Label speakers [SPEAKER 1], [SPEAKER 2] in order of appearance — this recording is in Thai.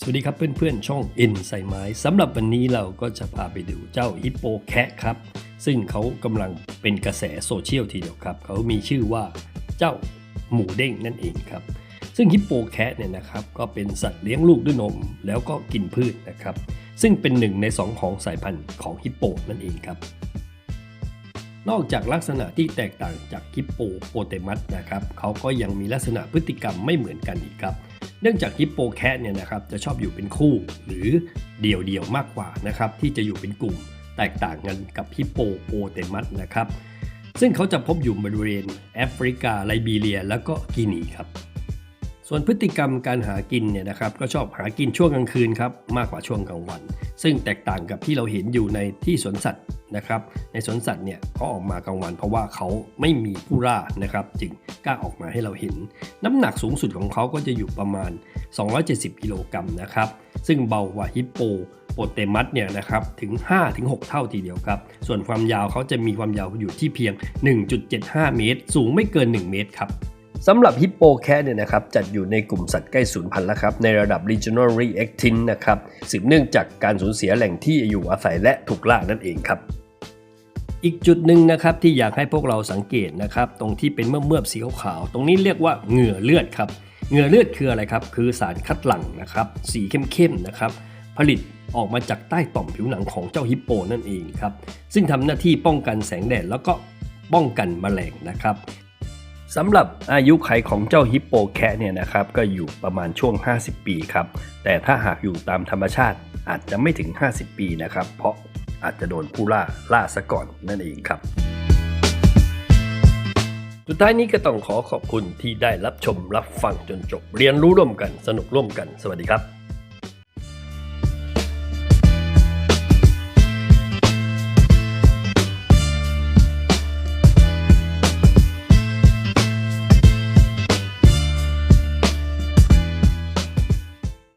[SPEAKER 1] สวัสดีครับเพื่อนๆ ช่อง N ใส่ไม้สำหรับวันนี้เราก็จะพาไปดูเจ้าฮิปโปแคะครับ ซึ่งเขากำลังเป็นกระแสโซเชียลทีเดียวครับ เขามีชื่อว่าเจ้าหมูเด้งนั่นเองครับ ซึ่งฮิปโปแคะเนี่ยนะครับก็เป็นสัตว์เลี้ยงลูกด้วยนม แล้วก็กินพืชนะครับ ซึ่งเป็นหนึ่งในสองของสายพันธุ์ของฮิปโปนั่นเองครับนอกจากลักษณะที่แตกต่างจากฮิปโปโปเตมัสนะครับ เขาก็ยังมีลักษณะพฤติกรรมไม่เหมือนกันอีกครับ เนื่องจากฮิปโปแคทเนี่ยนะครับจะชอบอยู่เป็นคู่หรือเดี่ยวเดียวๆมากกว่านะครับที่จะอยู่เป็นกลุ่มแตกต่างกันกับฮิปโปโปเตมัสนะครับ ซึ่งเขาจะพบอยู่บริเวณแอฟริกาไลบีเรีย แล้วก็กินีครับส่วนพฤติกรรมการหากินเนี่ยนะครับก็ชอบหากินช่วงกลางคืนครับมากกว่าช่วงกลางวัน ซึ่งแตกต่างกับที่เราเห็นอยู่ในที่สวนสัตว์ นะครับในสวนสัตว์เนี่ยเขาออกมากลางวัน เพราะว่าเขาไม่มีผู้ล่านะครับจึงกล้าออกมาให้เราเห็น น้ำหนักสูงสุดของเขาก็จะอยู่ประมาณ 270 กิโลกรัมนะครับซึ่งเบากว่าฮิปโปโปเตมัสเนี่ยนะครับถึง 5-6 เท่าทีเดียวครับ ส่วนความยาวเขาจะมีความยาวอยู่ที่เพียง 1.75 เมตร สูงไม่เกิน 1 เมตรครับสำหรับฮิปโปแคทเนี่ยนะครับจัดอยู่ในกลุ่มสัตว์ใกล้สูญพันธุ์แล้วครับในระดับ regional extinct นะครับสืบเนื่องจากการสูญเสียแหล่งที่อยู่อาศัยและถูกล่านั่นเองครับ อีกจุดหนึ่งนะครับที่อยากให้พวกเราสังเกตนะครับตรงที่เป็นเมื่อเมื่อบสีขาวๆตรงนี้เรียกว่าเหงื่อเลือดครับเหงื่อเลือดคืออะไรครับ คือสารคัดหลั่งนะครับสีเข้มๆนะครับผลิตออกมาจากใต้ต่อมผิวหนังของเจ้าฮิปโปนั่นเองครับซึ่งทำหน้าที่ป้องกันแสงแดดแล้วก็ป้องกันแมลงนะครับสำหรับอายุไขของเจ้าฮิปโปแคะเนี่ยนะครับก็อยู่ประมาณช่วง 50 ปีครับแต่ถ้าหากอยู่ตามธรรมชาติอาจจะไม่ถึง 50 ปีนะครับ เพราะ อาจจะโดนผู้ล่าล่าซะก่อนนั่นเองครับ สุดท้ายนี้ก็ต้องขอขอบคุณที่ได้รับชมรับฟังจนจบ เรียนรู้ร่วมกันสนุกร่วมกัน สวัสดีครับ